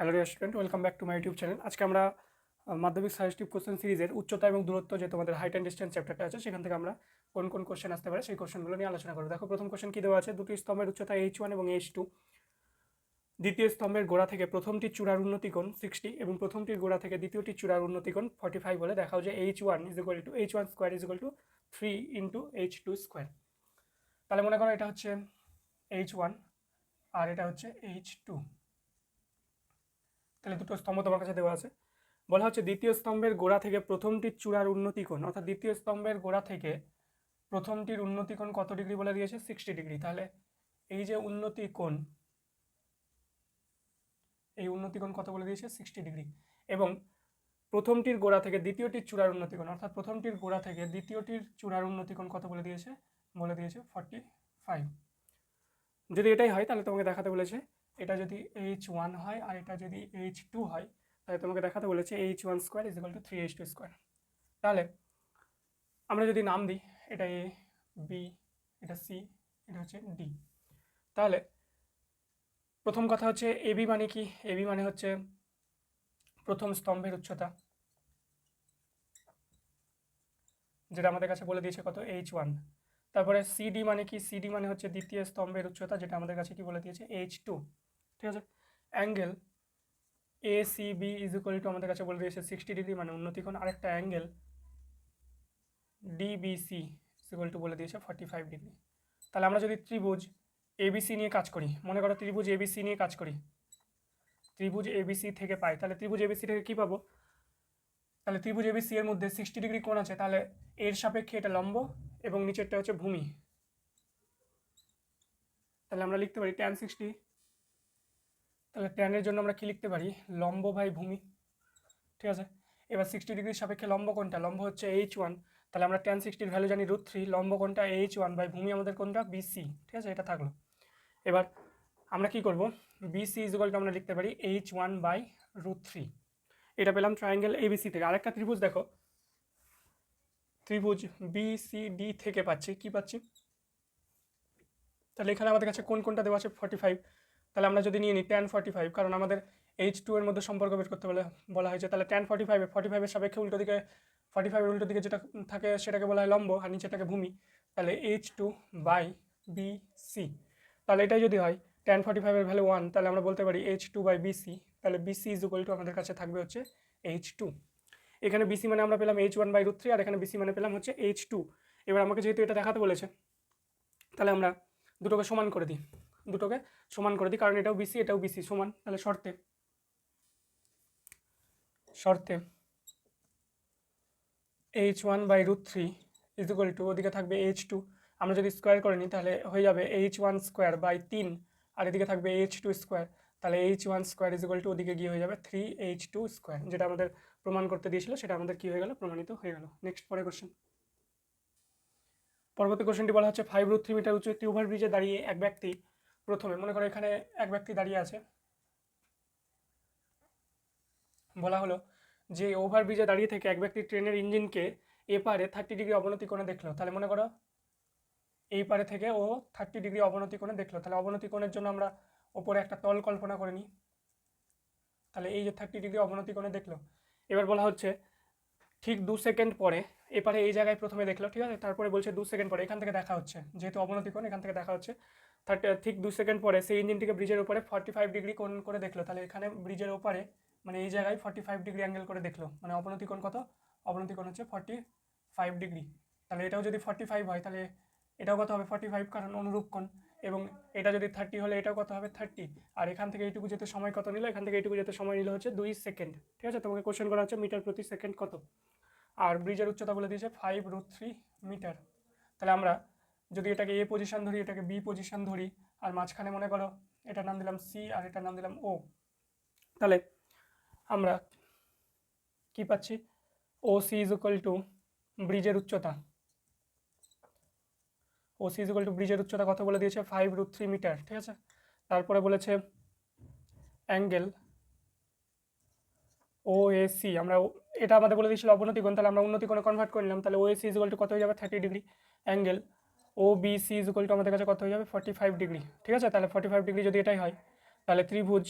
Hello student, welcome back to my YouTube channel. আজকে আমরা মাধ্যমিক সাজেস্টিভ কোশ্চেন সিরিজের উচ্চতা এবং দূরত্ব যে তোমাদের হাইট অ্যান্ড ডিস্টেন্স চ্যাপ্টারটা আছে, সেখান থেকে আমরা কোন কোন কোশ্চেন আসতে পারে, সেই কোশ্চেনগুলো নিয়ে আলোচনা করব। দেখো, প্রথম কোশ্চেন কী দেওয়া আছে? দুটি স্তম্ভের উচ্চতা এইচ ওয়ান এবং এইচ টু দ্বিতীয় স্তম্ভের গোড়া থেকে প্রথমটি চূড়ার উন্নতিকোণ সিক্সটি এবং প্রথমটির গোড়া থেকে দ্বিতীয়টি চূড়ার উন্নতিকোণ ফর্টি ফাইভ বলে। দেখাও যে H one is equal to H one square is equal to three into H two square তাহলে মনে করো এটা হচ্ছে এইচ ওয়ান আর এটা হচ্ছে এইচ টু তাহলে দুটো স্তম্ভ তোমার কাছে দেওয়া আছে। বলা হচ্ছে দ্বিতীয় স্তম্ভের গোড়া থেকে প্রথমটির চূড়ার উন্নতি উন্নতিকোণ অর্থাৎ দ্বিতীয় স্তম্ভের গোড়া থেকে প্রথমটির উন্নতিকোণ কত ডিগ্রি বলে দিয়েছে? Sixty degree. তাহলে এই যে উন্নতিকোণ এই উন্নতিকোণ কত বলে দিয়েছে? Sixty degree. এবং প্রথমটির গোড়া থেকে দ্বিতীয়টির চূড়ার উন্নতিকোণ অর্থাৎ প্রথমটির গোড়া থেকে দ্বিতীয়টির চূড়ার উন্নতিকোণ কত বলে দিয়েছে? বলে দিয়েছে ফর্টি ফাইভ যদি এটাই হয়, তাহলে তোমাকে দেখাতে বলেছে এটা যদি এইচ ওয়ান হয় আর এটা যদি এইচ টু হয়, তাহলে তোমাকে দেখাতে বলেছে H one square is equal to three H two square তাহলে আমরা যদি নাম দিই, এটা এ বি এটা সি এটা হচ্ছে ডি তাহলে প্রথম কথা হচ্ছে এবি মানে কি? এবি মানে হচ্ছে প্রথম স্তম্ভের উচ্চতা, যেটা আমাদের কাছে বলে দিয়েছে কত? এইচ ওয়ান তারপরে সিডি মানে কি? সিডি মানে হচ্ছে দ্বিতীয় স্তম্ভের উচ্চতা, যেটা আমাদের কাছে কি বলে দিয়েছে? এইচ টু ঠিক আছে? Angle A C B is equal to আমাদের কাছে বলে দিয়েছে সিক্সটি ডিগ্রি মানে উন্নতি উন্নতিকোণ আরেকটা অ্যাঙ্গেল ডিবিসি ইকুয়াল টু বলে দিয়েছে ফর্টি ফাইভ ডিগ্রি তাহলে আমরা যদি ত্রিভুজ এবিসি নিয়ে কাজ করি, মনে করো ত্রিভুজ এবিসি নিয়ে কাজ করি। ত্রিভুজ এবিসি থেকে পাই, তাহলে ত্রিভুজ এবিসি থেকে কী পাবো? তাহলে ত্রিভুজ এবিসি এর মধ্যে সিক্সটি ডিগ্রি কোণ আছে, তাহলে এর সাপেক্ষে এটা লম্ব এবং নিচেরটা হচ্ছে ভূমি। তাহলে আমরা লিখতে পারি ট্যান সিক্সটি তাহলে ট্যানের জন্য আমরা কি লিখতে পারি? লম্ব বাই ভূমি। ঠিক আছে? এবার সিক্সটি ডিগ্রির সাপেক্ষে লম্ব কোনটা? লম্ব হচ্ছে এইচ ওয়ান তাহলে আমরা ট্যান সিক্সটির ভ্যালু জানি রুট থ্রি লম্ব কোনটা? এইচ ওয়ান বাই ভূমি আমাদের কোনটা? বিসি ঠিক আছে? এটা থাকল। এবার আমরা কি করব? বিসি ইজুগালটা আমরা লিখতে পারি H one by root three এটা পেলাম ট্রায়াঙ্গেল এবিসি থেকে। আরেকটা ত্রিভুজ দেখো। ত্রিভুজ বিসিডি থেকে পাচ্ছি। কি পাচ্ছি? তাহলে এখানে আমাদের কাছে কোন কোনটা দেওয়া আছে? ফর্টি ফাইভ তাহলে আমরা যদি নিয়ে নিই টেন ফর্টি ফাইভ কারণ আমাদের এইচ টু এর মধ্যে সম্পর্ক বের করতে বলে বলা হয়েছে। তাহলে টেন ফর্টি ফাইভে ফর্টি ফাইভের সাপেক্ষে উল্টো দিকে ফর্টি ফাইভের উল্টো দিকে যেটা থাকে সেটাকে বলা হয় লম্ব, আর নিচেটাকে ভূমি। তাহলে H two by B C তাহলে এটাই যদি হয় টেন ফর্টি ফাইভের ভ্যালু ওয়ান তাহলে আমরা বলতে পারি এইচ টু বাই বিসি তাহলে বিসি ইজ ইকুয়াল টু আমাদের কাছে থাকবে হচ্ছে এইচ টু এখানে বিসি মানে আমরা পেলাম H one by root three আর এখানে বিসি মানে পেলাম হচ্ছে এইচ টু এবার আমাকে যেহেতু এটা দেখাতে বলেছে, তাহলে আমরা দুটোকে সমান করে দিই। দুটোকে সমান করে দিই, কারণ এটাও বিসি এটাও বিসি সমান, তাহলে শর্তে। শর্তে। H one by root three is equal to ওদিকে থাকবে এইচ টু আমরা যদি স্কোয়ার করে নিই, তাহলে হয়ে যাবে এইচ ওয়ান স্কোয়ার বাই তিন, আর এদিকে থাকবে এইচ টু স্কোয়ার তাহলে H one square is equal to ওদিকে গিয়ে হয়ে যাবে থ্রি এইচ টু স্কোয়ার যেটা আমাদের প্রমাণ করতে দিয়েছিল, সেটা আমাদের কী হয়ে গেল? প্রমাণিত হয়ে গেল। নেক্সট পরের কোশ্চেন পরবর্তী কোশ্চেনটি বলা হচ্ছে ফাইভ রুট থ্রি মিটার উঁচু একটি ওভারব্রিজে দাঁড়িয়ে এক ব্যক্তি প্রথমে, মনে করো এখানে এক ব্যক্তি দাঁড়িয়ে আছে। বলা হলো যে ওভারব্রিজে দাঁড়িয়ে থেকে এক ব্যক্তি ট্রেনের ইঞ্জিনকে এপারে থার্টি ডিগ্রি অবনতি কোণে দেখল। তাহলে মনে করো এই পারে থেকে ও থার্টি ডিগ্রি অবনতি কোণে দেখল। তাহলে অবনতি কোণের জন্য আমরা ওপরে একটা তল কল্পনা করে নিই। তাহলে এই যে থার্টি ডিগ্রি অবনতি কোণে দেখল। এবার বলা হচ্ছে ঠিক দু সেকেন্ড পরে এপারে এই জায়গায় প্রথমে দেখল, ঠিক আছে? তারপরে বলছে দু সেকেন্ড পরে। এখান থেকে দেখা হচ্ছে, যেহেতু অবনতি কোণ, এখান থেকে দেখা হচ্ছে। থার্টি, ঠিক দু সেকেন্ড পরে সেই ইঞ্জিনটিকে ব্রিজের উপরে ফর্টি ফাইভ ডিগ্রি কোণ করে দেখল। তাহলে এখানে ব্রিজের ওপারে মানে এই জায়গায় ফর্টি ফাইভ ডিগ্রি অ্যাঙ্গেল করে দেখল। মানে অবনতি কোণ কত? অবনতি কোণ হচ্ছে ফর্টি ফাইভ ডিগ্রি তাহলে এটাও যদি ফর্টি ফাইভ হয়, তাহলে এটাও কত হবে? ফর্টি ফাইভ কারণ অনুরূপ কোণ। এবং এটা যদি থার্টি হলে এটাও কত হবে? থার্টি আর এখান থেকে এইটুকু যেতে সময় কত নিল? এখান থেকে এইটুকু যেতে সময় নিল হচ্ছে দুই সেকেন্ড। ঠিক আছে? তোমাকে কোশ্চেন করা হচ্ছে মিটার প্রতি সেকেন্ড কত? আর ব্রিজের উচ্চতা বলে দিয়েছে ফাইভ রুট থ্রি মিটার তাহলে আমরা যদি এটাকে এ পজিশন ধরি, এটাকে বি পজিশন ধরি, আর মাঝখানে মনে করো এটার নাম দিলাম সি আর এটার নাম দিলাম ও, তাহলে আমরা কি পাচ্ছি? O C is equal to ব্রিজের উচ্চতা। O C is equal to ব্রিজের উচ্চতা কত বলে দিয়েছে? ফাইভ রুট থ্রি মিটার ঠিক আছে? তারপরে বলেছে অ্যাঙ্গেল ও এ সি, আমরা এটা আমাদের বলে দিয়েছিল অবনতি কোণ, তাহলে আমরা উন্নতি কোণে কনভার্ট করে নিলাম তাহলে O A C is equal to কত হয়ে যাবে? Thirty degree angle O B C is equal to আমাদের কাছে কত হয়ে যাবে? ফর্টি ফাইভ ডিগ্রি ঠিক আছে? তাহলে ফর্টি ফাইভ ডিগ্রি যদি এটাই হয়, তাহলে ত্রিভুজ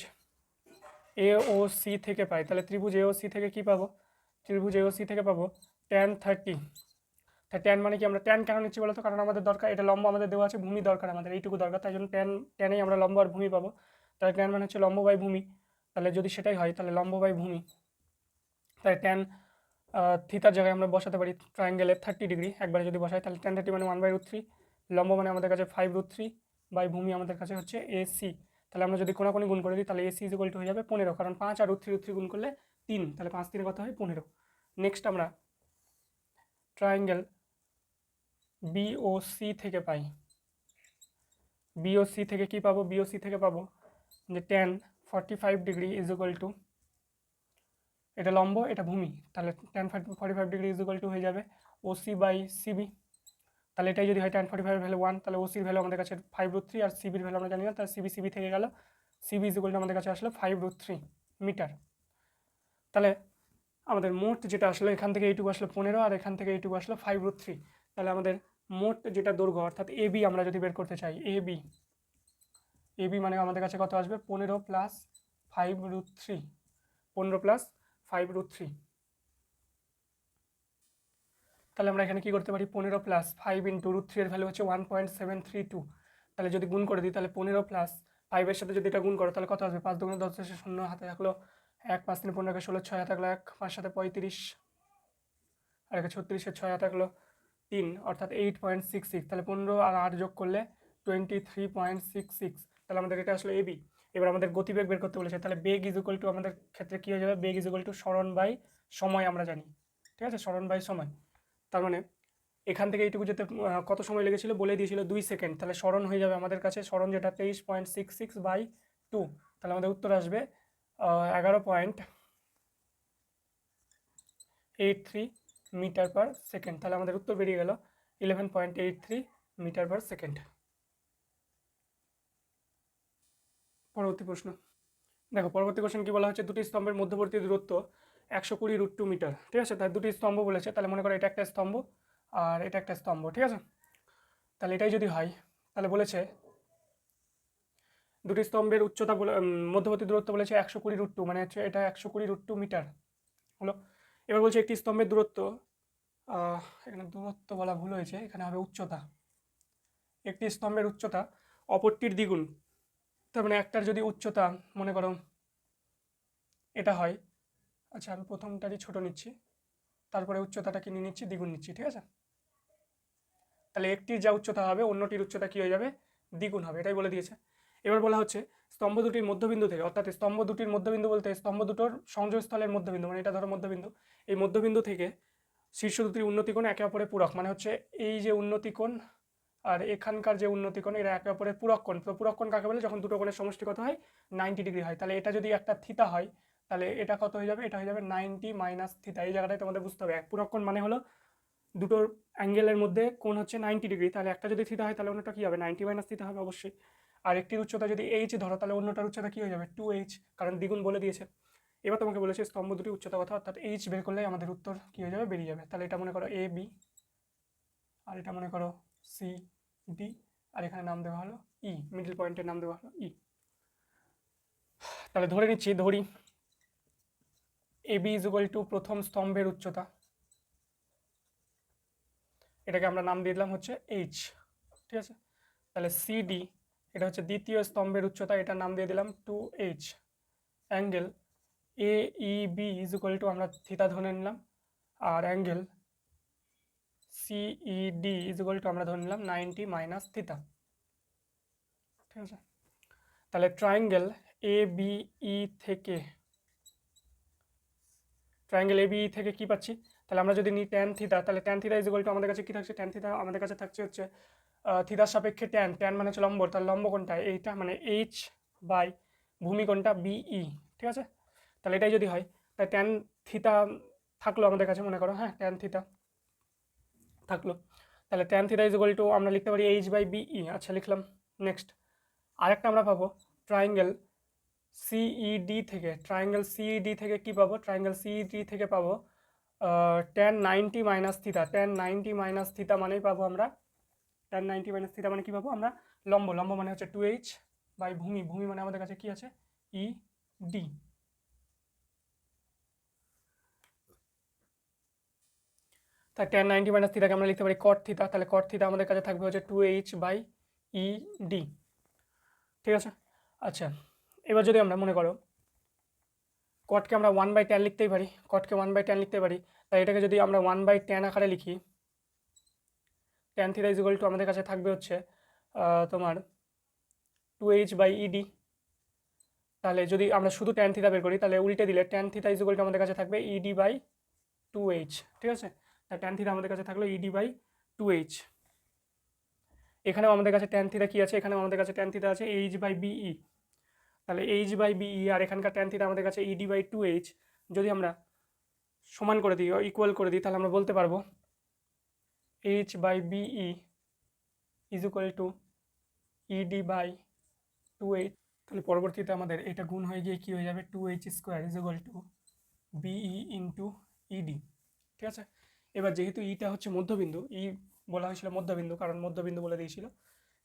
এ ও সি থেকে পাই। তাহলে ত্রিভুজ এ ও সি থেকে কি পাবো? ত্রিভুজ এ ও সি থেকে পাবো ট্যান থার্টি তা ট্যান মানে কি? আমরা ট্যান কেন নিচ্ছি বলতো কারণ আমাদের দরকার, এটা লম্ব আমাদের দেওয়া আছে, ভূমি দরকার আমাদের, এইটুকু দরকার। তাই জন্য ট্যান ট্যানেই আমরা লম্ব আর ভূমি পাবো। তাহলে ট্যান মানে হচ্ছে লম্ব বাই ভূমি। তাহলে যদি সেটাই হয়, তাহলে লম্ব বাই ভূমি। তাহলে ট্যান থিতার জায়গায় আমরা বসাতে পারি ট্রায়াঙ্গেলের থার্টি ডিগ্রি একবারে যদি বসাই, তাহলে ট্যান থার্টি মানে ওয়ান বাই রুট থ্রি লম্ব মানে আমাদের কাছে ফাইভ রুট থ্রি বাই ভূমি আমাদের কাছে হচ্ছে এ সি তাহলে আমরা যদি কোনাকুনি গুণ করে দিই, তাহলে A C is equal to হয়ে যাবে পনেরো। কারণ পাঁচ আর রুট থ্রি রুট থ্রি গুণ করলে তিন। তাহলে পাঁচ তিনে কত হয়? পনেরো। নেক্সট আমরা ট্রায়াঙ্গেল বিওসি থেকে পাই। বিওসি থেকে কি পাবো? বিওসি থেকে পাবো যে tan forty five degree is to এটা লম্ব, এটা ভূমি। তাহলে tan forty five degree is to হয়ে যাবে ওসি বাই সিবি তাহলে এটাই যদি হয় tan forty five value one তাহলে ওসির ভ্যালু আমাদের কাছে ফাইভ রুট থ্রি আর সিবির ভ্যালু আমরা জানি না, তাহলে সিবি সিবি থেকে গেল। সিবি ইজ ইকুয়াল টু আমাদের কাছে আসলো ফাইভ রুট থ্রি মিটার তাহলে আমাদের মোট যেটা আসলো, এখান থেকে এইটুকু আসলো পনেরো আর এখান থেকে এইটুকু আসলো ফাইভ রুট থ্রি তাহলে আমাদের মোট যেটা দৈর্ঘ্য, অর্থাৎ এ বি আমরা যদি বের করতে চাই এ বি এ বি মানে আমাদের কাছে কত আসবে? পনেরো প্লাস ফাইভ রুট থ্রি পনেরো প্লাস ফাইভ রুট থ্রি তাহলে আমরা এখানে কী করতে পারি? পনেরো plus five into root three এর ভ্যালু হচ্ছে one point seven three two তাহলে যদি গুণ করে দিই, তাহলে পনেরো প্লাস ফাইভের সাথে যদি এটা গুণ করো, তাহলে কত আসবে? পাঁচ দুগুণ দশ দশে শূন্য, হাতে থাকল এক, পাঁচ তিন পনেরো ষোলো, ছয় থাকল এক, পাঁচ সাথে পঁয়ত্রিশ, আর একে ছত্রিশের ছয় থাকল তিন, অর্থাৎ এইট পয়েন্ট সিক্স সিক্স তাহলে পনেরো আর আট যোগ করলে twenty three point six six তাহলে আমাদের এটা আসলে এবি এবার আমাদের গতিবেগ বের করতে বলেছে, তাহলে বেগ ইজ ইকুয়াল টু আমাদের ক্ষেত্রে কী হয়ে যাবে? বেগ ইজ ইকুয়াল টু স্মরণ বাই সময় আমরা জানি। ঠিক আছে? স্মরণ বাই সময়। তার মানে এখান থেকে এইটুকু যেতে কত সময় লেগেছিল বলে দিয়েছিল? দুই সেকেন্ড। তাহলে স্মরণ হয়ে যাবে আমাদের কাছে। স্মরণ যেটা, তেইশ point six six by two. তাহলে আমাদের উত্তর আসবে এগারো point eight three metre per second. তাহলে আমাদের উত্তর বেরিয়ে গেল, eleven point eight three metre per second. পরবর্তী প্রশ্ন। দেখো, পরবর্তী কোশ্চেন কি বলা হচ্ছে? দুটি স্তম্ভের মধ্যবর্তী দূরত্ব। একশো কুড়ি রুট টু মিটার ঠিক আছে? তাই দুটি স্তম্ভ বলেছে, তাহলে মনে করো এটা একটা স্তম্ভ আর এটা একটা স্তম্ভ, ঠিক আছে? তাহলে এটাই যদি হয়, তাহলে বলেছে দুটি স্তম্ভের উচ্চতা বলে মধ্যবর্তী দূরত্ব বলেছে একশো কুড়ি রুট টু মানে হচ্ছে এটা একশো কুড়ি রুট টু মিটার হলো? এবার বলছে একটি স্তম্ভের দূরত্ব এখানে দূরত্ব বলা ভুল হয়েছে, এখানে হবে উচ্চতা। একটি স্তম্ভের উচ্চতা অপরটির দ্বিগুণ, তার মানে একটার যদি উচ্চতা মনে করো এটা হয় আচ্ছা আমি প্রথমটারই ছোট নিচ্ছি, তারপরে উচ্চতাটাকে নিয়ে নিচ্ছি, দ্বিগুণ নিচ্ছি, ঠিক আছে? তাহলে একটির যা উচ্চতা হবে, অন্যটির উচ্চতা কী হয়ে যাবে? দ্বিগুণ হবে, এটাই বলে দিয়েছে। এবার বলা হচ্ছে, স্তম্ভ দুটির মধ্যবিন্দু থেকে, অর্থাৎ স্তম্ভ দুটির মধ্যবিন্দু বলতে স্তম্ভ দুটোর সংযোগস্থলের মধ্যবিন্দু মানে এটা ধরো মধ্যবিন্দু, এই মধ্যবিন্দু থেকে শীর্ষ দুটির উন্নতিকোণ একে অপরের পূরক মানে হচ্ছে এই যে উন্নতিকোণ আর এখানকার যে উন্নতিকোণ, এরা একে অপরের পূরক কোণ। তো পূরক কোণ কাকে বলে? যখন দুটো কোণের সমষ্টি কত হয় নাইনটি ডিগ্রি হয়। তাহলে এটা যদি একটা থিতা হয় তাহলে এটা কত হয়ে যাবে? এটা হয়ে যাবে নাইনটি মাইনাস থিতা এই জায়গাটায় তোমাদের বুঝতে হবে, এক পূরক কোণ মানে হলো দুটোর অ্যাঙ্গেলের মধ্যে কোন হচ্ছে নাইনটি ডিগ্রি। তাহলে একটা যদি থিতা হয়, তাহলে অন্যটা কী হবে? নাইনটি মাইনাস থিতা হবে অবশ্যই। আর একটির উচ্চতা যদি এইচ ধরো, তাহলে অন্যটার উচ্চতা কী হয়ে যাবে? টু এইচ কারণ দ্বিগুণ বলে দিয়েছে। এবার তোমাকে বলেছে স্তম্ভ দুটি উচ্চতা কথা অর্থাৎ এইচ বের করলেই আমাদের উত্তর কী হয়ে যাবে? বেরিয়ে যাবে। তাহলে এটা মনে করো এ বি আর এটা মনে করো সি ডি আর এখানে নাম দেওয়া হলো ই মিডল পয়েন্টের নাম দেওয়া হলো ই তাহলে ধরে নিচ্ছি, ধরি। A B is equal to প্রথম স্তম্ভের উচ্চতা। এটাকে আমরা নাম দিয়ে দিলাম হচ্ছে এইচ ঠিক আছে? তাহলে সিডি এটা হচ্ছে দ্বিতীয় স্তম্ভের উচ্চতা, এটার নাম দিয়ে দিলাম two H angle A E B is two আমরা থিতা ধরে নিলাম। আর angle CED is equal to আমরা ধরে নিলাম নাইনটি মাইনাস থিতা ঠিক আছে? তাহলে ট্রায়াঙ্গেল এ বি ই থেকে ট্রায়াঙ্গেল এ বি থেকে কি পাচ্ছি? তাহলে আমরা যদি নিই ট্যান থিতা তাহলে tan theta is equal to আমাদের কাছে কি থাকছে? ট্যান থিতা আমাদের কাছে থাকছে হচ্ছে থিতার সাপেক্ষে ট্যান ট্যান মানে হচ্ছে লম্ব তাহলে লম্ব কোনটা? এইটা মানে এইচ বাই ভূমি কোনটা বিই ঠিক আছে? তাহলে এটাই যদি হয়, তাহলে ট্যান থিতা থাকল আমাদের কাছে, মনে করো হ্যাঁ? ট্যান থিতা থাকল। তাহলে tan theta is equal to আমরা লিখতে পারি এইচ বাই বিই আচ্ছা লিখলাম। নেক্সট আরেকটা আমরা পাবো ট্রায়াঙ্গেল সিইডি থেকে ট্রায়াঙ্গেল সিইডি থেকে কি পাবো? ট্রায়াঙ্গেল সিইডি থেকে পাবো tan ninety minus theta tan ninety minus theta মানেই পাবো আমরা টেন নাইনটি মাইনাস থিতা মানে কী পাবো? আমরা লম্ব লম্ব মানে হচ্ছে টু এইচ বাই ভূমি। ভূমি মানে আমাদের কাছে কি আছে? ই ডি তা টেন নাইনটি মাইনাস থিতাকে আমরা লিখতে পারি কট থিতা তাহলে কট থিতা আমাদের কাছে থাকবে হচ্ছে two H by E D ঠিক আছে? আচ্ছা এবার যদি আমরা মনে করো কটকে আমরা ওয়ান বাই টেন লিখতেই পারি কটকে ওয়ান বাই টেন লিখতে পারি, তাই এটাকে যদি আমরা ওয়ান বাই টেন আকারে লিখি টেন থিটা ইজিক্যাল টু আমাদের কাছে থাকবে হচ্ছে তোমার টু এইচ বাই ইডি তাহলে যদি আমরা শুধু টেন থিটা বের করি, তাহলে উল্টে দিলে টেন থিটা ইজিক্যাল টু আমাদের কাছে থাকবে ইডি বাই টু এইচ ঠিক আছে? তা টেন থিটা আমাদের কাছে থাকল ইডি বাই টু এইচ এখানেও আমাদের কাছে টেন থিটা কী আছে? এখানেও আমাদের কাছে টেন থিটা আছে এইচ বাই বিই তাহলে এইচ বাই বিই আর এখানকার ট্যান থিটা আমাদের কাছে ইডি বাই টু এইচ যদি আমরা সমান করে দিই ইকুয়াল করে দিই, তাহলে আমরা বলতে পারব H by BE is equal to ED by two H তাহলে পরবর্তীতে আমাদের এটা গুণ হয়ে গিয়ে কী হয়ে যাবে? Two H square is equal to BE into ED ঠিক আছে? এবার যেহেতু ইটা হচ্ছে মধ্যবিন্দু ই বলা হয়েছিল মধ্যবিন্দু, কারণ মধ্যবিন্দু বলে দিয়েছিল,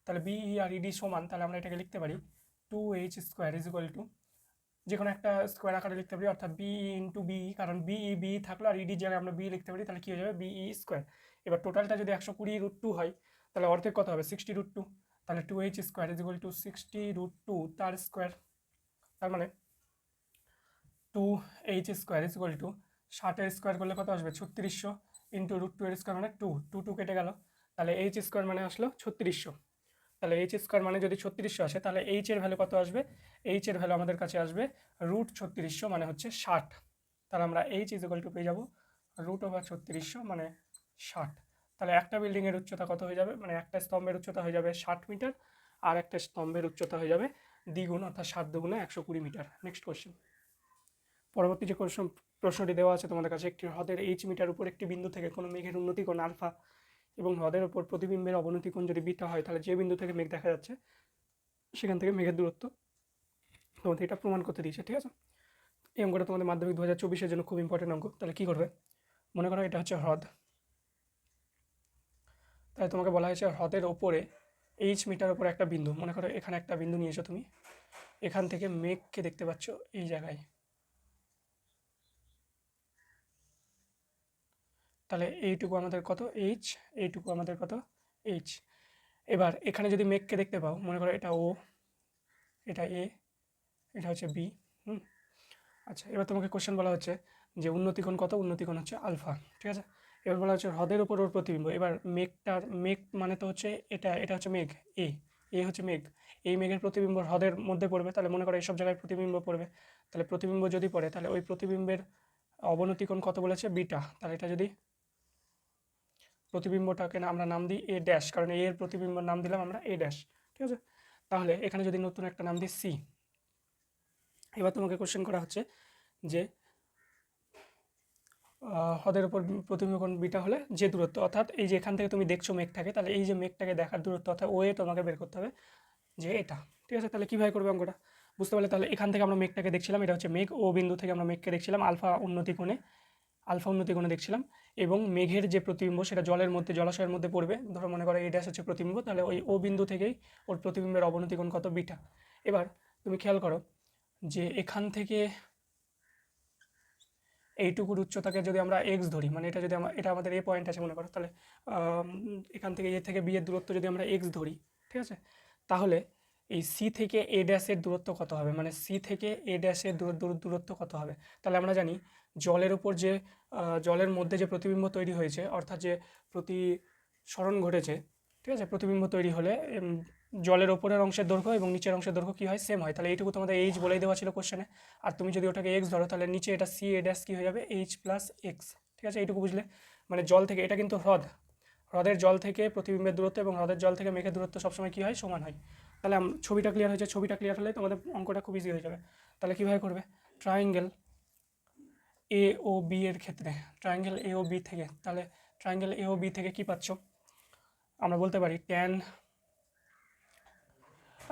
তাহলে বিই আর ইডি সমান, তাহলে আমরা এটাকে লিখতে পারি two H square is equal to যে কোনো একটা স্কোয়ার আকারে লিখতে পারি, অর্থাৎ বিই ইন্টু বিই কারণ বিই বি থাকল আর ইডির জায়গায় আমরা বি লিখতে পারি, তাহলে কী হয়ে যাবে? বিই স্কোয়ার এবার টোটালটা যদি একশো কুড়ি রুট টু হয়, তাহলে অর্ধেক কত হবে? সিক্সটি রুট টু তাহলে two H square is equal to sixty root two তার স্কোয়ার তার মানে two H square is equal to ষাটের স্কোয়ার করলে কত আসবে? ছত্রিশশো ইন্টু রুট টু এর স্কোয়ার মানে টু টু টু কেটে গেল। তাহলে এইচ স্কোয়ার মানে আসলো ছত্রিশশো। তাহলে এইচ স্কোয়ার মানে যদি ছত্রিশশো আসে, তাহলে এইচ এর ভ্যালু কত আসবে? এইচ এর ভ্যালু আমাদের কাছে আসবে রুট ছত্রিশশো মানে হচ্ছে ষাট। তাহলে আমরা এইচ ইজ ইকুয়াল টু পেয়ে যাব রুট ওভার ছত্রিশশো মানে ষাট। তাহলে একটা বিল্ডিংয়ের উচ্চতা কত হয়ে যাবে? মানে একটা স্তম্ভের উচ্চতা হয়ে যাবে ষাট মিটার, আর একটা স্তম্ভের উচ্চতা হয়ে যাবে দ্বিগুণ, অর্থাৎ সাত দুগুণে একশো কুড়ি মিটার। নেক্সট কোশ্চেন পরবর্তী যে কোশ্চেন প্রশ্নটি দেওয়া আছে তোমাদের কাছে, একটি হ্রদের এইচ মিটার উপর একটি বিন্দু থেকে কোনো মেঘের উন্নতি কোণ আলফা এবং হ্রদের ওপর প্রতিবিম্বের অবনতি কোণ যদি বিটা হয়, তাহলে যে বিন্দু থেকে মেঘ দেখা যাচ্ছে, সেখান থেকে মেঘের দূরত্ব তোমাদের এটা প্রমাণ করতে দিয়েছে, ঠিক আছে? এই অঙ্কটা তোমাদের মাধ্যমিক দু হাজার চব্বিশের জন্য খুব ইম্পর্টেন্ট অঙ্ক। তাহলে কী করবে? মনে করো এটা হচ্ছে হ্রদ। তাই তোমাকে বলা হয়েছে হ্রদের ওপরে এইচ মিটার ওপরে একটা বিন্দু। মনে করো এখানে একটা বিন্দু নিয়েছো তুমি। এখান থেকে মেঘকে দেখতে পাচ্ছ এই জায়গায়। তাহলে এইটুকু আমাদের কত? এইচ এইটুকু আমাদের কত? এইচ এবার এখানে যদি মেঘকে দেখতে পাও, মনে করো এটা ও এটা এ এটা হচ্ছে বি হুম? আচ্ছা এবার তোমাকে কোশ্চেন বলা হচ্ছে যে উন্নতিকোণ কত? উন্নতিকোণ হচ্ছে আলফা, ঠিক আছে? এবার বলা হচ্ছে হ্রদের উপর ওর প্রতিবিম্ব। এবার মেঘটার মেঘ মানে তো হচ্ছে এটা এটা হচ্ছে মেঘ এ এ হচ্ছে মেঘ। এই মেঘের প্রতিবিম্ব হ্রদের মধ্যে পড়বে, তাহলে মনে করো এইসব জায়গায় প্রতিবিম্ব পড়বে। তাহলে প্রতিবিম্ব যদি পড়ে, তাহলে ওই প্রতিবিম্বের অবনতিকোণ কত বলেছে? বিটা। তাহলে এটা যদি প্রতিবিম্বটাকে আমরা নাম দিই এ ড্যাশ কারণ এর প্রতিবিম্বর নাম দিলাম আমরা এ ড্যাশ ঠিক আছে? তাহলে এখানে যদি নতুন একটা নাম দিই সি এবার তোমাকে কোশ্চেন করা হচ্ছে যে আহ, হ্রদের উপর প্রতিবিম্বকোণ বিটা হলে যে দূরত্ব অর্থাৎ এই যে এখান থেকে তুমি দেখছ মেঘটাকে তাহলে এই যে মেঘটাকে দেখার দূরত্ব অর্থাৎ ওয়ে তোমাকে বের করতে হবে যে এটা ঠিক আছে? তাহলে কীভাবে করবে অঙ্কটা? বুঝতে পারলে তাহলে এখান থেকে আমরা মেঘটাকে দেখছিলাম এটা হচ্ছে মেঘ ও বিন্দু থেকে আমরা মেঘকে দেখছিলাম আলফা উন্নতি কোণে। আলফা উন্নতি কোণে দেখছিলাম এবং মেঘের যে প্রতিবিম্ব সেটা জলের মধ্যে, জলাশয়ের মধ্যে পড়বে। ধরো মনে করো ড্যাশ হচ্ছে প্রতিবিম্ব, তাহলে ওই ও বিন্দু থেকেই ওর প্রতিবিম্বের অবনতি কোণ কত বিটা? এবার তুমি খেয়াল করো যে এখান থেকে এইটুকুর উচ্চতাকে যদি আমরা এক্স ধরি মানে এটা যদি এটা আমাদের এ পয়েন্ট আছে মনে করো, তাহলে এখান থেকে এ থেকে বি এর দূরত্ব যদি আমরা এক্স ধরি, ঠিক আছে? তাহলে এই সি থেকে এ ড্যাশের দূরত্ব কত হবে? মানে সি থেকে এ ড্যাশের দূর- দূর- দূরত্ব কত হবে? তাহলে আমরা জানি জলের উপর যে জলের মধ্যে যে প্রতিবিম্ব তৈরি হয়েছে, অর্থাৎ যে প্রতিসরণ ঘটেছে, ঠিক আছে? প্রতিবিম্ব তৈরি হলে জলের ওপরের অংশের দৈর্ঘ্য এবং নিচের অংশের দৈর্ঘ্য কী হয়? সেম হয়। তাহলে এইটুকু তোমাদের এইচ বলেই দেওয়া ছিল কোশ্চেনে আর তুমি যদি ওটাকে এক্স ধরো, তাহলে নিচে এটা সি এ ড্যাশ কী হয়ে যাবে? এইচ প্লাস এক্স ঠিক আছে? এইটুকু বুঝলে? মানে জল থেকে, এটা কিন্তু হ্রদ। হ্রদের জল থেকে প্রতিবিম্বের দূরত্ব এবং হ্রদের জল থেকে মেঘের দূরত্ব সবসময় কী হয়? সমান হয়। তাহলে ছবিটা ক্লিয়ার হয়েছে? ছবিটা ক্লিয়ার হলে তোমাদের অঙ্কটা খুব ইজি হয়ে যাবে। তাহলে কীভাবে করবে? ট্রায়াঙ্গেল এ ও বি এর ক্ষেত্রে ট্রায়াঙ্গেল এ ও বি থেকে, তাহলে ট্রায়াঙ্গেল এ ও বি থেকে কি পাচ্ছ? আমরা বলতে পারি ট্যান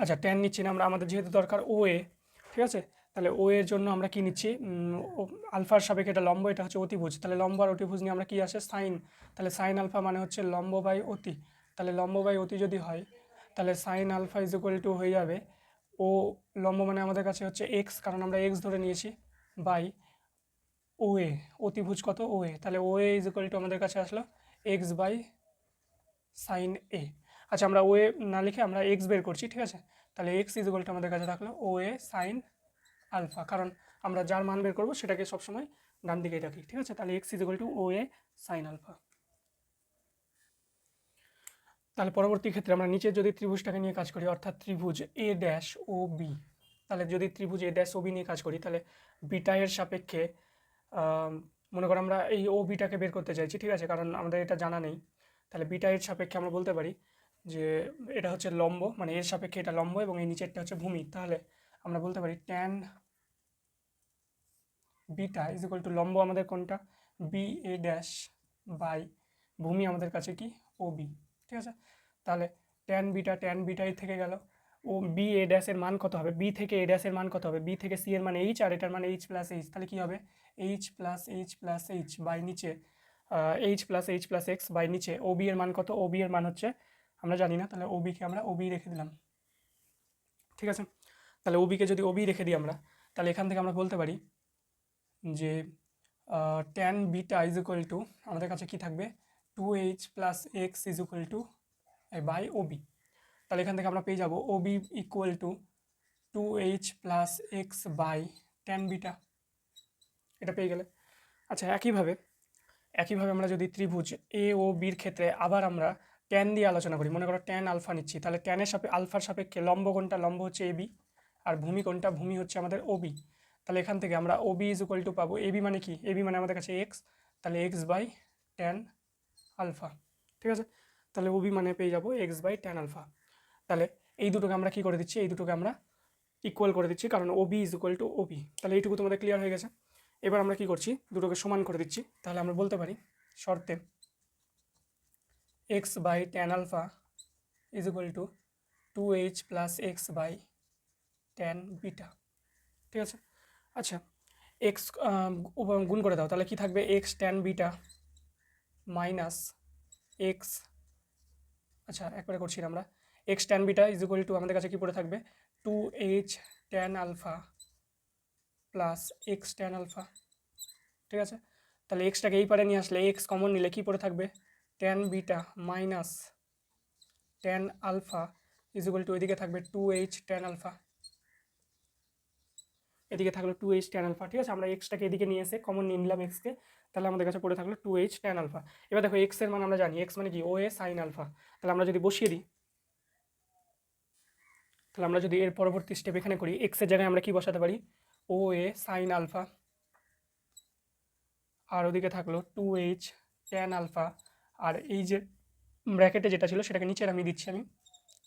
আচ্ছা ট্যান নিচ্ছি না, আমরা আমাদের যেহেতু দরকার ও এ ঠিক আছে? তাহলে ও এর জন্য আমরা কি নিচ্ছি? আলফার সাপেক্ষে এটা লম্ব, এটা হচ্ছে অতিভুজ। তাহলে লম্ব আর অতিভুজ নিয়ে আমরা কি আসে? সাইন তাহলে সাইন আলফা মানে হচ্ছে লম্ব বাই অতি। তাহলে লম্ব বাই অতি যদি হয়, তাহলে sine alpha is equal to হয়ে যাবে। ও, লম্ব মানে আমাদের কাছে হচ্ছে এক্স কারণ আমরা এক্স ধরে নিয়েছি, বাই। ও এ অতিভুজ কত ও এ তাহলে O A is equal to আমাদের কাছে আসলো এক্স বাই সাইন এ আচ্ছা আমরা ও এ না লিখে আমরা এক্স বের করছি, ঠিক আছে? তাহলে এক্স ইজ ইকুয়াল টু আমাদের কাছে থাকল ও এ সাইন আলফা কারণ আমরা যার মান বের করব সেটাকে সবসময় ডান দিকেই রাখি, ঠিক আছে? তাহলে X is equal to O A sine alpha তাহলে পরবর্তী ক্ষেত্রে আমরা নিচে যদি ত্রিভুজটাকে নিয়ে কাজ করি, অর্থাৎ ত্রিভুজ এ ড্যাশ ও বি তাহলে যদি ত্রিভুজ এ ড্যাশ ও বি নিয়ে কাজ করি, তাহলে বিটা এর সাপেক্ষে মনে করো আমরা এই ও বিটাকে বের করতে চাইছি, ঠিক আছে? কারণ আমাদের এটা জানা নেই। তাহলে বিটা এর সাপেক্ষে আমরা বলতে পারি যে এটা হচ্ছে লম্ব মানে এর সাপেক্ষে এটা লম্ব এবং এই নিচেরটা হচ্ছে ভূমি। তাহলে আমরা বলতে পারি tan beta is equal to লম্ব আমাদের কোনটা? বি এ ড্যাশ বাই ভূমি আমাদের কাছে কি? ও বি ঠিক আছে? তাহলে ট্যান বিটা ট্যান বিটাই থেকে গেল। ও বি এ ড্যাশের মান কত হবে? বি থেকে এ ড্যাশের মান কত হবে? বি থেকে সি এর মান এইচ আর এটার মানে এইচ প্লাস এইচ তাহলে কী হবে? H plus H plus H by নিচে H plus H plus X by নিচে ও বি এর মান কত? ও বি এর মান হচ্ছে, আমরা জানি না, তাহলে ও বিকে আমরা ও বি রেখে দিলাম। ঠিক আছে? তাহলে ও বিকে যদি ও বি রেখে দিই আমরা, তাহলে এখান থেকে আমরা বলতে পারি যে tan beta is equal to আমাদের কাছে কি থাকবে? Two H plus X is equal to by O B তাহলে এখান থেকে আমরা পেয়ে যাব O B equal to two H plus X by tan beta এটা পেয়ে গেলে। আচ্ছা একইভাবে একইভাবে আমরা যদি ত্রিভুজ এ ও বির ক্ষেত্রে আবার আমরা ট্যান দিয়ে আলোচনা করি, মনে করো ট্যান আলফা নিচ্ছি, তাহলে ট্যানের সাপে আলফার সাপেক্ষে লম্ব কোনটা লম্ব হচ্ছে এ বি আর ভূমি কোনটা ভূমি হচ্ছে আমাদের ও বি তাহলে এখান থেকে আমরা O B is equal to পাবো এবি মানে কি? এ বি মানে আমাদের কাছে এক্স তাহলে এক্স বাই ট্যান আলফা ঠিক আছে? তাহলে ও বি মানে পেয়ে যাব এক্স বাই ট্যান আলফা তাহলে এই দুটোকে আমরা কি করে দিচ্ছি? এই দুটোকে আমরা ইকুয়াল করে দিচ্ছি, কারণ O B is equal to O B তাহলে এইটুকু তোমাদের ক্লিয়ার হয়ে গেছে। এবার আমরা কি করছি? দুটোকে সমান করে দিচ্ছি। তাহলে আমরা বলতে পারি, শর্তে X by tan alpha is equal to two H plus X by tan beta ঠিক আছে? আচ্ছা এক্স গুণ করে দাও। তাহলে কি থাকবে? X tan beta minus X আচ্ছা একবারে করছি আমরা। X tan beta is equal to আমাদের কাছে কি পড়ে থাকবে? Two H tan alpha plus X tan alpha ঠিক আছে? তাহলে এক্সটাকে এই পারে নিয়ে আসলে এক্স কমন নিলে কি পড়ে থাকবে? Tan beta minus tan alpha is equal to এদিকে থাকবে টু এইচ ট্যান আলফা এদিকে থাকল টু এইচ ট্যান আলফা ঠিক আছে? আমরা এক্সটাকে এদিকে নিয়ে এসে কমন নিয়ে নিলাম এক্সকে তাহলে আমাদের কাছে পড়ে থাকল টু এইচ ট্যান আলফা এবার দেখো এক্সের মান আমরা জানি এক্স মানে কি? ও এ সাইন আলফা তাহলে আমরা যদি বসিয়ে দিই তাহলে আমরা যদি এর পরবর্তী স্টেপ এখানে করি এক্সের জায়গায় আমরা কি বসাতে পারি? ও এ সাইন আলফা আর ওদিকে থাকল টু এইচ ট্যান আলফা আর এই যে ব্র্যাকেটে যেটা ছিল, সেটাকে নিচে নামিয়ে দিচ্ছি আমি।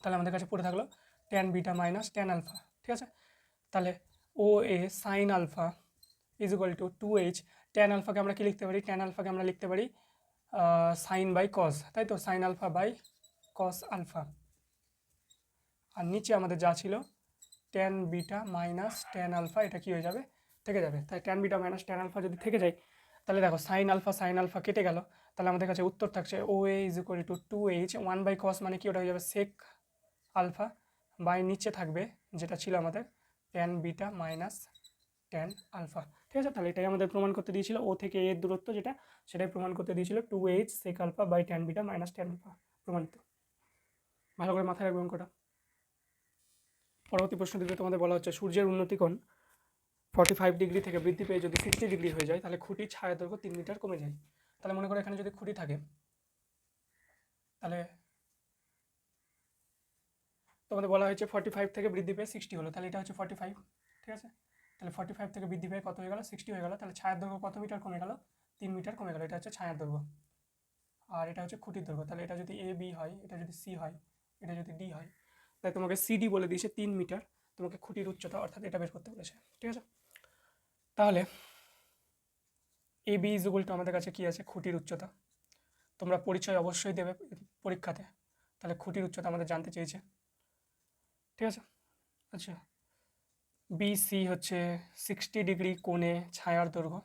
তাহলে আমাদের কাছে পড়ে থাকল tan beta minus tan alpha ঠিক আছে? তাহলে ও এ sine alpha is equal to two H tan আলফাকে আমরা কি লিখতে পারি? ট্যান আলফাকে আমরা লিখতে পারি সাইন বাই কস তাই তো? Sine alpha by cos alpha আর নিচে আমাদের যা ছিল tan beta minus tan alpha এটা কি হয়ে যাবে? থেকে যাবে। তাই tan beta minus tan alpha যদি থেকে যায়, তাহলে দেখো সাইন আলফা সাইন আলফা কেটে গেল। তাহলে আমাদের কাছে উত্তর থাকছে O A is equal to two H one by cos মানে কি? ওটা হয়ে যাবে সেক আলফা বাই নিচে থাকবে, যেটা ছিল আমাদের tan beta minus tan alpha ঠিক আছে? তাহলে এটাই আমাদের প্রমাণ করতে দিয়েছিল। ও থেকে এর দূরত্ব যেটা, সেটাই প্রমাণ করতে দিয়েছিল two H sec alpha by tan beta minus tan alpha প্রমাণিত। ভালো করে মাথায় রাখবে অঙ্কটা। পরবর্তী প্রশ্ন দিতে তোমাদের বলা হচ্ছে, সূর্যের উন্নতিকোণ ফর্টি ফাইভ ডিগ্রি থেকে বৃদ্ধি পেয়ে যদি সিক্সটি ডিগ্রি হয়ে যায়, তাহলে খুঁটির ছায়া দৈর্ঘ্য তিন মিটার কমে যায়। তাহলে মনে করো এখানে যদি খুঁটি থাকে, তাহলে তোমাদের বলা হয়েছে ফর্টি ফাইভ থেকে বৃদ্ধি পেয়ে সিক্সটি হলো, তাহলে এটা হচ্ছে ফর্টি ফাইভ ঠিক আছে? তাহলে ফর্টি ফাইভ থেকে বৃদ্ধি পেয়ে কত হয়ে গেলো? সিক্সটি হয়ে গেলো, তাহলে ছায়ার দৈর্ঘ্য কত মিটার কমে গেল? তিন মিটার কমে গেল, এটা হচ্ছে ছায়ার দৈর্ঘ্য। আর এটা হচ্ছে খুঁটির দৈর্ঘ্য, তাহলে এটা যদি এ বি হয়, এটা যদি সি হয়, এটা যদি ডি হয় তাই তোমাকে সিডি বলে দিয়েছে তিন মিটার, তোমাকে খুঁটির উচ্চতা অর্থাৎ এটা বের করতে বলেছে, ঠিক আছে? তাহলে এ বি ইজ টু আমাদের কাছে কি আছে? খুঁটির উচ্চতা। তোমরা পরিচয় অবশ্যই দেবে পরীক্ষাতে। তাহলে খুঁটির উচ্চতা আমাদের জানতে চেয়েছে। ঠিক আছে? আচ্ছা। বি সি হচ্ছে সিক্সটি ডিগ্রি কোণে ছায়ার দৈর্ঘ্য।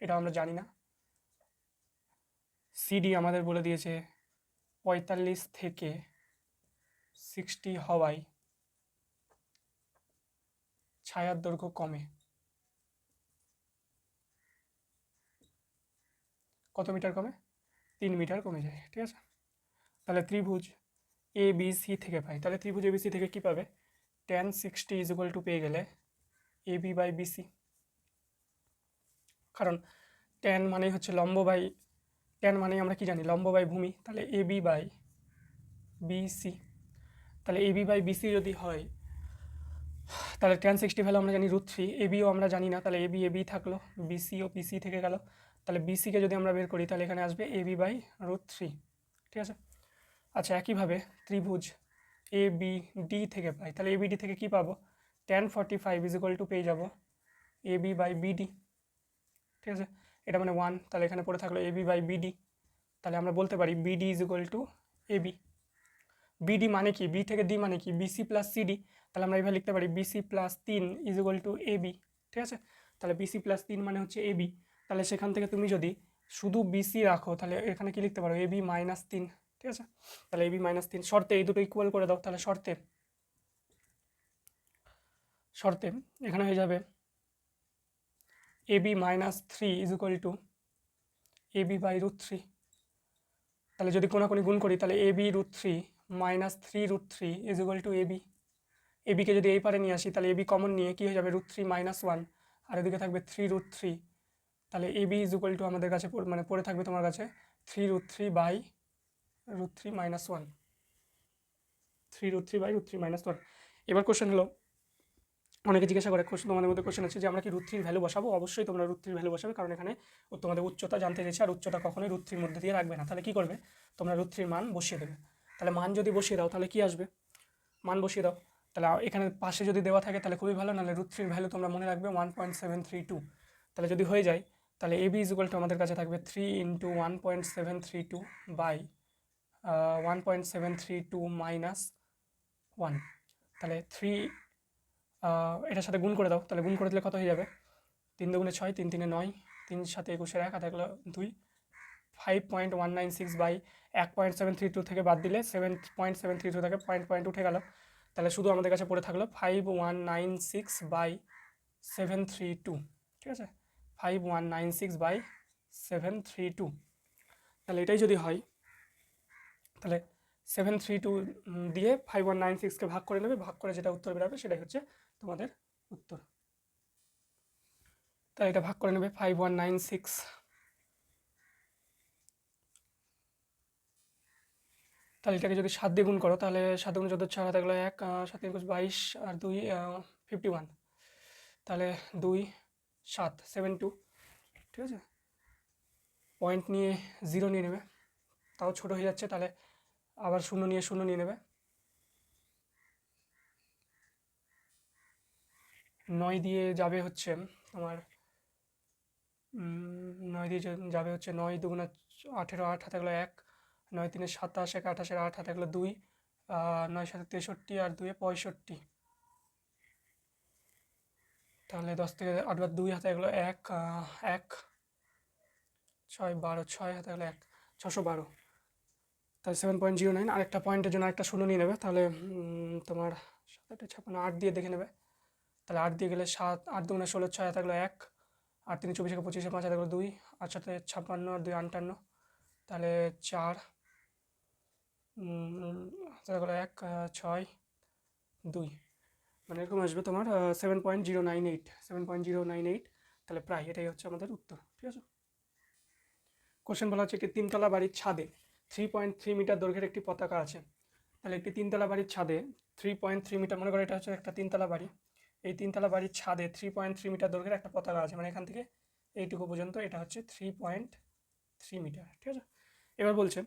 এটা আমরা জানি না। সিডি আমাদের বলে দিয়েছে পঁয়তাল্লিশ থেকে সিক্সটি হওয়ায় ছায়ার দৈর্ঘ্য কমে। কত মিটার কমে? তিন মিটার কমে যায়, ঠিক আছে? তাহলে ত্রিভুজ এ বি সি থেকে পাই। তাহলে ত্রিভুজ এ বি সি থেকে কী পাবে? Tan sixty is equal to পেয়ে গেলে A B by B C. কারণ টেন মানেই হচ্ছে লম্ব বাই টেন মানেই আমরা কি জানি? লম্ব বাই ভূমি। তাহলে এ বি বাই বিসি তাহলে এ বি বাই বিসি যদি হয়, তাহলে টেন সিক্সটি ভ্যালু আমরা জানি রুট থ্রি এ বিও আমরা জানি না। তাহলে এ বি এ বি থাকল। বিসি ও পিসি থেকে গেল। তাহলে বিসিকে যদি আমরা বের করি, তাহলে এখানে আসবে A B by root three ঠিক আছে? আচ্ছা একইভাবে ত্রিভুজ এ বি ডি থেকে পাই। তাহলে এ বি ডি থেকে কী পাবো? Tan forty five is equal to পেয়ে যাব এ বি বাই বিডি ঠিক আছে? এটা মানে ওয়ান তাহলে এখানে পড়ে থাকল এ বি বাই বিডি তাহলে আমরা বলতে পারি B D is equal to A B B D মানে কি? বি থেকে ডি মানে কি? বিসি প্লাস সিডি তাহলে আমরা এইভাবে লিখতে পারি বিসি প্লাস তিন is equal to A B ঠিক আছে? তাহলে বিসি প্লাস তিন মানে হচ্ছে এ বি তাহলে সেখান থেকে তুমি যদি শুধু বিসি রাখো, তাহলে এখানে কি লিখতে পারো? এ বি মাইনাস তিন। ঠিক আছে? তাহলে এ বি মাইনাস তিন। শর্তে এই দুটো ইকুয়াল করে দাও। তাহলে শর্তে শর্তে এখানে হয়ে যাবে A B minus three is equal to A B by root three তাহলে যদি কোনাকুনি গুণ করি, তাহলে A B root three minus three root three is equal to A B A বিকে যদি এই পারে নিয়ে আসি, তাহলে এ বি কমন নিয়ে কী হয়ে যাবে? রুট থ্রি মাইনাস ওয়ান আর এদিকে থাকবে থ্রি রুট থ্রি তাহলে A B is equal to আমাদের কাছে মানে পড়ে থাকবে তোমার কাছে three root three by root three minus one three root three by root three minus one এবার কোশ্চেন হলো অনেকে জিজ্ঞাসা করে কোশ্চেন তোমাদের মধ্যে কোশ্চেন আছে যে, আমরা কি রুট থ্রির ভ্যালু বসাবো? অবশ্যই তোমরা রুট থ্রির ভ্যালু বসাবে, কারণ এখানে তোমাদের উচ্চতা জানতে চাইছে, আর উচ্চতা কখনোই রুট থ্রির মধ্যে দিয়ে রাখবে না। তাহলে কি করবে? তোমরা রুট থ্রির মান বসিয়ে দেবে। তাহলে মান যদি বসিয়ে দাও, তাহলে কি আসবে? মান বসিয়ে দাও। তাহলে এখানে পাশে যদি দেওয়া থাকে, তাহলে খুবই ভালো, নাহলে রুট থ্রির ভ্যালু তোমরা মনে রাখবে one point seven three two তাহলে যদি হয়ে যায়, তাহলে এ বি ইজুয়াল টু আমাদের কাছে থাকবে three into one point seven three two by one point seven three two minus one তাহলে থ্রি এটার সাথে গুণ করে দাও। তাহলে গুণ করে দিলে কত হয়ে যাবে? তিন দুগুণে ছয়, তিন তিনে নয়, তিন সাথে একুশের এক হাতে গেলো দুই। Five point one nine six by এক পয়েন্ট সেভেন থ্রি টু থেকে বাদ দিলে seven point seven three two থেকে পয়েন্ট পয়েন্ট উঠে গেল। তাহলে শুধু আমাদের কাছে পড়ে থাকল five one nine six by seven three two ঠিক আছে? Five one nine six by seven three two তাহলে এটাই যদি হয়, তাহলে সেভেন থ্রি টু দিয়ে ফাইভ ওয়ান নাইন সিক্সকে ভাগ করে নেবে, ভাগ করে যেটা উত্তর বেরোবে সেটাই হচ্ছে তোমাদের উত্তর। তাহলে এটা ভাগ করে নেবে ফাইভ ওয়ান নাইন সিক্স তাহলে এটাকে যদি সাত দিয়ে গুণ করো, তাহলে সাত গুণ চোদ্দ হাতে গেলো এক সাত একুশ বাইশ আর দুই ফিফটি ওয়ান তাহলে দুই, সাত সেভেন টু ঠিক আছে? পয়েন্ট নিয়ে জিরো নিয়ে নেবে। তাও ছোটো হয়ে যাচ্ছে, তাহলে আবার শূন্য নিয়ে শূন্য নিয়ে নেবে। নয় দিয়ে যাবে হচ্ছে তোমার নয় দিয়ে যাবে হচ্ছে নয় দুগুণা আঠেরো আট হাতে গেলো এক, নয় তিনে সাতাশ এক আঠাশের আট হাতে গেলো দুই নয় সাথে তেষট্টি আর দুয়ে পঁয়ষট্টি। তাহলে দশ থেকে আটবার দুই হাতে গেলো এক এক, ছয় বারো, ছয় হাতে গেলো এক, ছশো বারো। তাহলে সেভেন পয়েন্ট জিরো নাইন আরেকটা পয়েন্টের জন্য আরেকটা শূন্য নিয়ে নেবে। তাহলে তোমার সাত আটে ছাপ্পান্ন আট দিয়ে দেখে নেবে। তাহলে আট দিয়ে গেলে সাত, আট দুগুণে ষোলো, ছয় গেলো এক আট তিন চব্বিশ পঁচিশে, পাঁচ গেলো দুই, আট সাথে ছাপ্পান্ন, আর দুই আটান্ন। তাহলে চার গেলো এক ছয়, দুই। মানে এরকম আসবে তোমার seven point zero nine eight seven point zero nine eight তাহলে প্রায় এটাই হচ্ছে আমাদের উত্তর, ঠিক আছে? কোশ্চেন বলা হচ্ছে একটি তিনতলা বাড়ির ছাদে থ্রি পয়েন্ট থ্রি মিটার দৈর্ঘ্যের একটি পতাকা আছে। তাহলে একটি তিনতলা বাড়ির ছাদে থ্রি পয়েন্ট থ্রি মিটার মনে করো এটা হচ্ছে একটা তিনতলা বাড়ি। এই তিনতলা বাড়ির ছাদে থ্রি পয়েন্ট থ্রি মিটার দৈর্ঘ্যের একটা পতাকা আছে মানে এখান থেকে এইটুকু পর্যন্ত এটা হচ্ছে থ্রি পয়েন্ট থ্রি মিটার ঠিক আছে? এবার বলছে,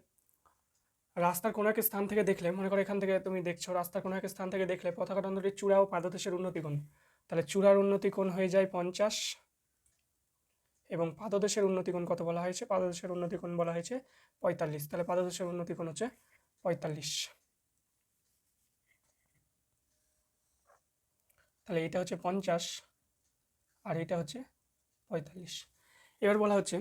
রাস্তার কোনো এক স্থান থেকে দেখলে, মনে করো এখান থেকে তুমি দেখছ, রাস্তার কোনো এক স্থান থেকে দেখলে পতাকা তন্ত্রটির চূড়া ও পাদদেশের উন্নতি কোণ। তাহলে চূড়ার উন্নতি কোণ হয়ে যায় পঞ্চাশ এবং পাদদেশের উন্নতি কোণ কত বলা হয়েছে? পাদদেশের উন্নতি কোণ বলা হয়েছে পঁয়তাল্লিশ। তাহলে পাদদেশের উন্নতি কোণ হচ্ছে পঁয়তাল্লিশ। তাহলে এটা হচ্ছে পঞ্চাশ আর এটা হচ্ছে পঁয়তাল্লিশ। এবার বলা হচ্ছে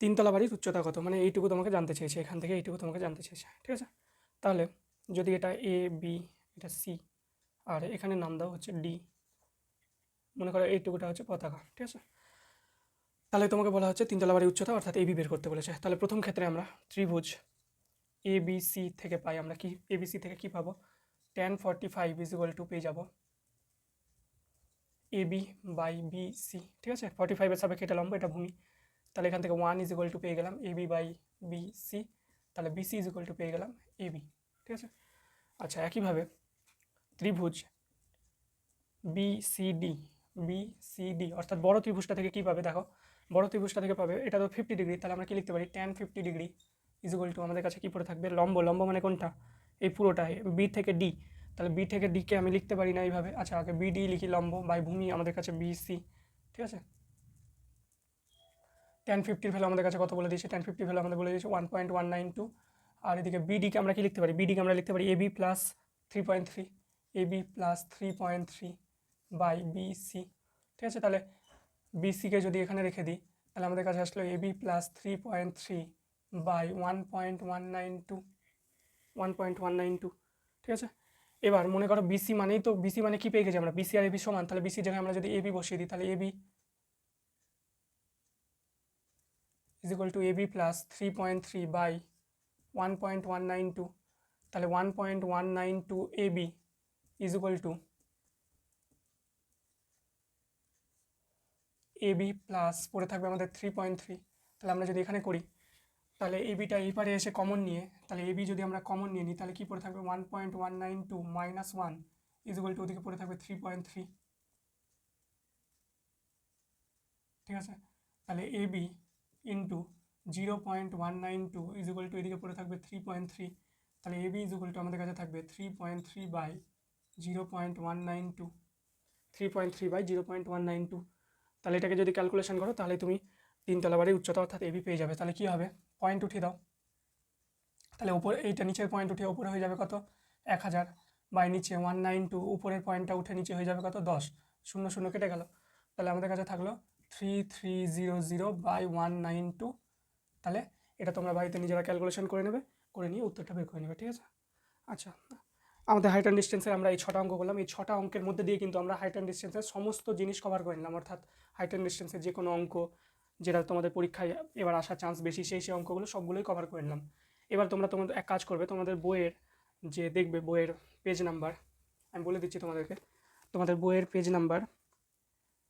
তিনতলা বাড়ির উচ্চতা কত? মানে এইটুকু তোমাকে জানতে চেয়েছে, এখান থেকে এইটুকু তোমাকে জানতে চেয়েছে, ঠিক আছে? তাহলে যদি এটা এ বি এটা সি আর এখানে নাম দাও হচ্ছে ডি মনে করো এইটুকুটা হচ্ছে পতাকা, ঠিক আছে? তাহলে তোমাকে বলা হচ্ছে তিনতলা বাড়ির উচ্চতা, অর্থাৎ এবি বের করতে বলেছে। তাহলে প্রথম ক্ষেত্রে আমরা ত্রিভুজ এ বি সি থেকে পাই, আমরা কি এ বি সি থেকে কী পাবো? Tan forty five is equal to পেয়ে যাব A B by B C ঠিক আছে? ফর্টি ফাইভের সাপেক্ষে এটা লম্ব, এটা ভূমি। তাহলে এখান থেকে ওয়ান ইজ ইকুয়াল টু পেয়ে গেলাম A B by B C তাহলে B C is equal to পেয়ে গেলাম এ বি ঠিক আছে? আচ্ছা একইভাবে ত্রিভুজ B C D B C D অর্থাৎ বড় ত্রিভুজটা থেকে কী পাবে? দেখো, বড় ত্রিভুজটা থেকে পাবে, এটা তো ফিফটি ডিগ্রি তাহলে আমরা কি লিখতে পারি? Tan fifty degree is equal to আমাদের কাছে কী পড়ে থাকবে? লম্ব লম্ব মানে কোনটা? এই পুরোটা বি থেকে ডি তাহলে বি থেকে ডিকে আমি লিখতে পারি না এইভাবে। আচ্ছা আগে বি ডি লিখি লম্ব, বাই ভূমি, আমাদের কাছে বি সি ঠিক আছে? টেন ফিফটির ভ্যালু আমাদের কাছে কত বলে দিয়েছে? টেন ফিফটি ভ্যালু আমাদের বলে দিয়েছে one point one nine two আর এদিকে বিডিকে আমরা কি লিখতে পারি? বিডিকে আমরা লিখতে পারি A B plus three point three A B plus three point three by B C ঠিক আছে? তাহলে বিসিকে যদি এখানে রেখে দিই, তাহলে আমাদের কাছে আসলো A B plus three point three by one point one nine two one point one nine two ঠিক আছে? এবার মনে করো বিসি মানেই তো বিসি মানে কি পেয়ে গেছি আমরা? বিসি আর এবি সমান, তাহলে বিসি জায়গায় আমরা যদি এবি বসিয়ে দিই, তাহলে A B is equal to A B plus three point three by one point one nine two তাহলে one point one nine two A B is equal to A B plus পড়ে থাকবে আমাদের three point three তাহলে আমরা যদি এখানে করি তাহলে এবিটা এই পারে এসে কমন নিয়ে, তাহলে এবি যদি আমরা কমন নিয়ে নিই, তাহলে কী পড়ে থাকবে? One point one nine two minus one equal to ওদিকে পড়ে থাকবে থ্রি পয়েন্ট থ্রি ঠিক আছে? তাহলে A A B into zero point one nine two equal to এদিকে পড়ে থাকবে থ্রি পয়েন্ট থ্রি তাহলে এ এবি ইজুয়াল টু আমাদের কাছে থাকবে three point three by zero point one nine two three point three by zero point one nine two তাহলে এটাকে যদি ক্যালকুলেশন করো, তাহলে তুমি তিনতলা বাড়ির উচ্চতা অর্থাৎ এবি পেয়ে যাবে। তাহলে কী হবে? পয়েন্ট উঠিয়ে দাও। তাহলে উপরে, এইটা নিচের পয়েন্ট উঠে উপরে হয়ে যাবে কত? এক হাজার। বাই নিচে ওয়ান নাইন টু, উপরের পয়েন্টটা উঠে নিচে হয়ে যাবে কত? দশ। শূন্য শূন্য কেটে গেল। তাহলে আমাদের কাছে থাকল three three zero zero by one nine two. তাহলে এটা তোমরা বাড়িতে নিজেরা ক্যালকুলেশন করে নেবে, করে নিয়ে উত্তরটা বের করে নেবে, ঠিক আছে? আচ্ছা আমাদের হাইট অ্যান্ড ডিস্টেন্সের আমরা এই ছটা অঙ্ক করলাম। এই ছটা অঙ্কের মধ্যে দিয়ে কিন্তু আমরা হাইট অ্যান্ড ডিস্টেন্সের সমস্ত জিনিস কভার করে নিলাম। অর্থাৎ হাইট অ্যান্ড ডিস্টেন্সের যে কোনো অঙ্ক যেটা তোমাদের পরীক্ষায় এবার আসার চান্স বেশি, সেই সেই অঙ্কগুলো সবগুলোই কভার করে নিলাম। এবার তোমরা তোমাদের, এক কাজ করবে, তোমাদের বইয়ের যে দেখবে, বইয়ের পেজ নাম্বার আমি বলে দিচ্ছি তোমাদেরকে, তোমাদের বইয়ের পেজ নাম্বার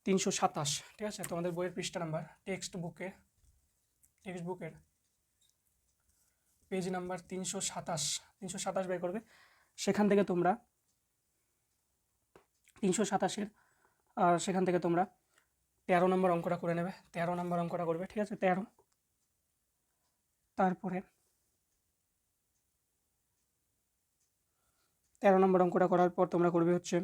তিনশো সাতাশ, ঠিক আছে? তোমাদের বইয়ের পৃষ্ঠা নাম্বার টেক্সট বুকে টেক্সট বুকের পেজ নাম্বার তিনশো সাতাশ তিনশো সাতাশ বের করবে। সেখান থেকে তোমরা তিনশো সাতাশের সেখান থেকে তোমরা তেরো নম্বর অঙ্কটা করে নেবে। তেরো নম্বর অঙ্কটা করবে, ঠিক আছে? তেরো। তারপরে তেরো নম্বর অঙ্কটা করার পর তোমরা করবে হচ্ছে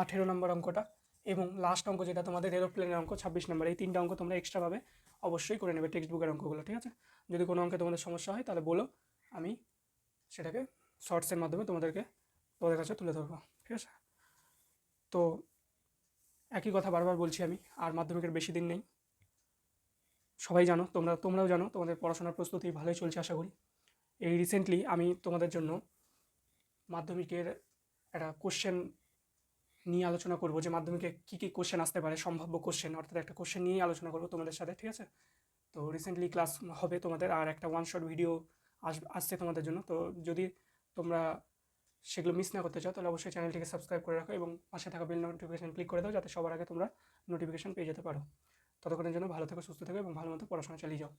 আঠেরো নম্বর অঙ্কটা এবং লাস্ট অঙ্ক যেটা তোমাদের এরোপ্লেনের অঙ্ক, ছাব্বিশ নম্বর, এই তিনটা অঙ্ক তোমরা এক্সট্রাভাবে অবশ্যই করে নেবে টেক্সট বুকের অঙ্কগুলো, ঠিক আছে? যদি কোনো অঙ্কে তোমাদের সমস্যা হয় তাহলে বলো, আমি সেটাকে শর্টসের মাধ্যমে তোমাদেরকে, তোমাদের কাছে তুলে ধরবো, ঠিক আছে? তো একই কথা বারবার বলছি আমি, আর মাধ্যমিকের বেশি দিন নেই। সবাই জানো, তোমরা, তোমরাও জানো, তোমাদের পড়াশোনার প্রস্তুতি ভালোই চলছে, আশা করি। এই রিসেন্টলি আমি তোমাদের জন্য মাধ্যমিকের একটা কোশ্চেন নিয়ে আলোচনা করব, যে মাধ্যমিকে কী কী কোশ্চেন আসতে পারে, সম্ভাব্য কোশ্চেন অর্থাৎ একটা কোশ্চেন নিয়েই আলোচনা করব তোমাদের সাথে, ঠিক আছে? তো রিসেন্টলি ক্লাস হবে তোমাদের, আর একটা ওয়ান শট ভিডিও আস, আসছে তোমাদের জন্য। তো যদি তোমরা সেগুলো মিস না করতে চাও, তাহলে অবশ্যই চ্যানেলটিকে সাবস্ক্রাইব করে রাখো এবং পাশে থাকা বেল নোটিফিকেশান ক্লিক করে দাও, যাতে সবার আগে তোমরা নোটিফিকেশান পেয়ে যেতে পারো। ততক্ষণের জন্য ভালো থেকো, সুস্থ থাকো এবং ভালো মতো পড়াশোনা চালিয়ে যাও।